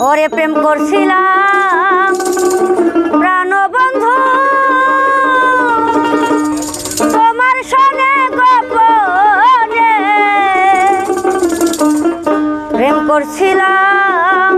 ওরে প্রেম করছিলাম। প্রাণবন্ধু তোমার সনে গোপনে প্রেম করছিলাম।